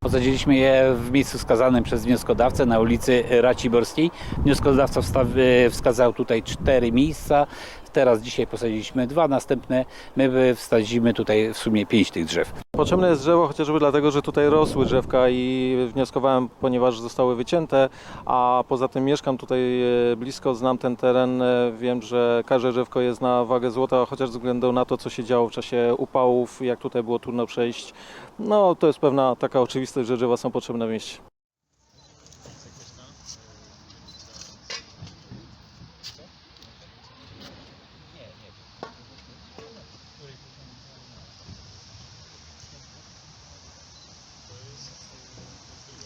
Posadziliśmy je w miejscu wskazanym przez wnioskodawcę na ulicy Raciborskiej. Wnioskodawca e, wskazał tutaj cztery miejsca. Teraz dzisiaj posadziliśmy dwa, następne my wsadzimy tutaj w sumie pięć tych drzew. Potrzebne jest drzewo chociażby dlatego, że tutaj rosły drzewka i wnioskowałem, ponieważ zostały wycięte, a poza tym mieszkam tutaj e, blisko, znam ten teren, e, wiem, że każde drzewko jest na wagę złota, chociaż ze względu na to, co się działo w czasie upałów, jak tutaj było trudno przejść. No to jest pewna taka oczywistość, że drzewa są potrzebne w mieście.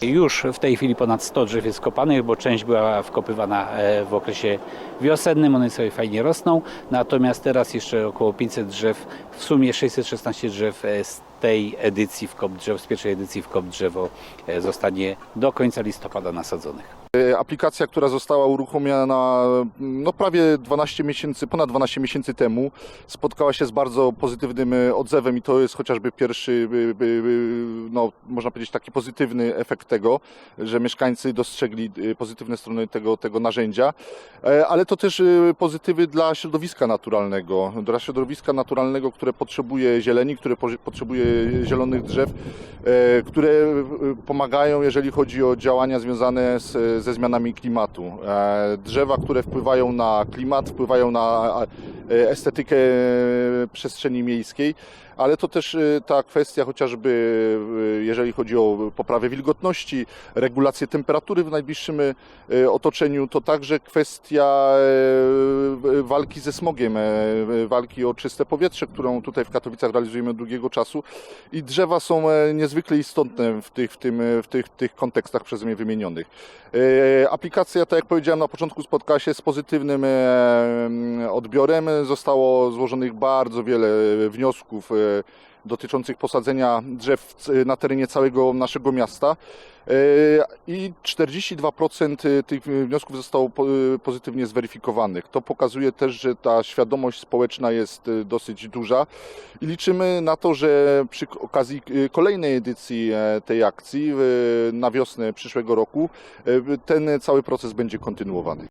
Już w tej chwili ponad 100 drzew jest kopanych, bo część była wkopywana e, w okresie wiosennym, one sobie fajnie rosną. Natomiast teraz jeszcze około 500 drzew, w sumie 616 drzew e, z tej edycji w KOP drzew, z pierwszej edycji w KOP drzewo e, zostanie do końca listopada nasadzonych. E, Aplikacja, która została uruchomiona no, prawie 12 miesięcy, ponad 12 miesięcy temu, spotkała się z bardzo pozytywnym e, odzewem i to jest chociażby pierwszy, by, no, można powiedzieć, taki pozytywny efekt tego, że mieszkańcy dostrzegli e, pozytywne strony tego, tego narzędzia, E, ale to też e, pozytywy dla środowiska naturalnego, dla środowiska naturalnego, które potrzebuje zieleni, które po- potrzebuje zielonych drzew, e, które e, pomagają, jeżeli chodzi o działania związane z, ze zmianami klimatu. E, Drzewa, które wpływają na klimat, wpływają na e, estetykę przestrzeni miejskiej, ale to też e, ta kwestia chociażby, e, jeżeli chodzi o poprawę wilgotności, regulację temperatury w najbliższym e, otoczeniu, to także kwestia walki ze smogiem, walki o czyste powietrze, którą tutaj w Katowicach realizujemy od długiego czasu i drzewa są e, niezwykle istotne w tych, w tym, w tych, tych kontekstach przeze mnie wymienionych. E, Aplikacja, tak jak powiedziałem na początku, spotkała się z pozytywnym e, odbiorem. Zostało złożonych bardzo wiele wniosków e, dotyczących posadzenia drzew na terenie całego naszego miasta. E, I 42% tych wniosków zostało po- pozytywnie zweryfikowanych. To pokazuje też, że ta świadomość społeczna jest e, dosyć duża i liczymy na to, że przy okazji e, kolejnej edycji e, tej akcji e, na wiosnę przyszłego roku e, ten cały proces będzie kontynuowany.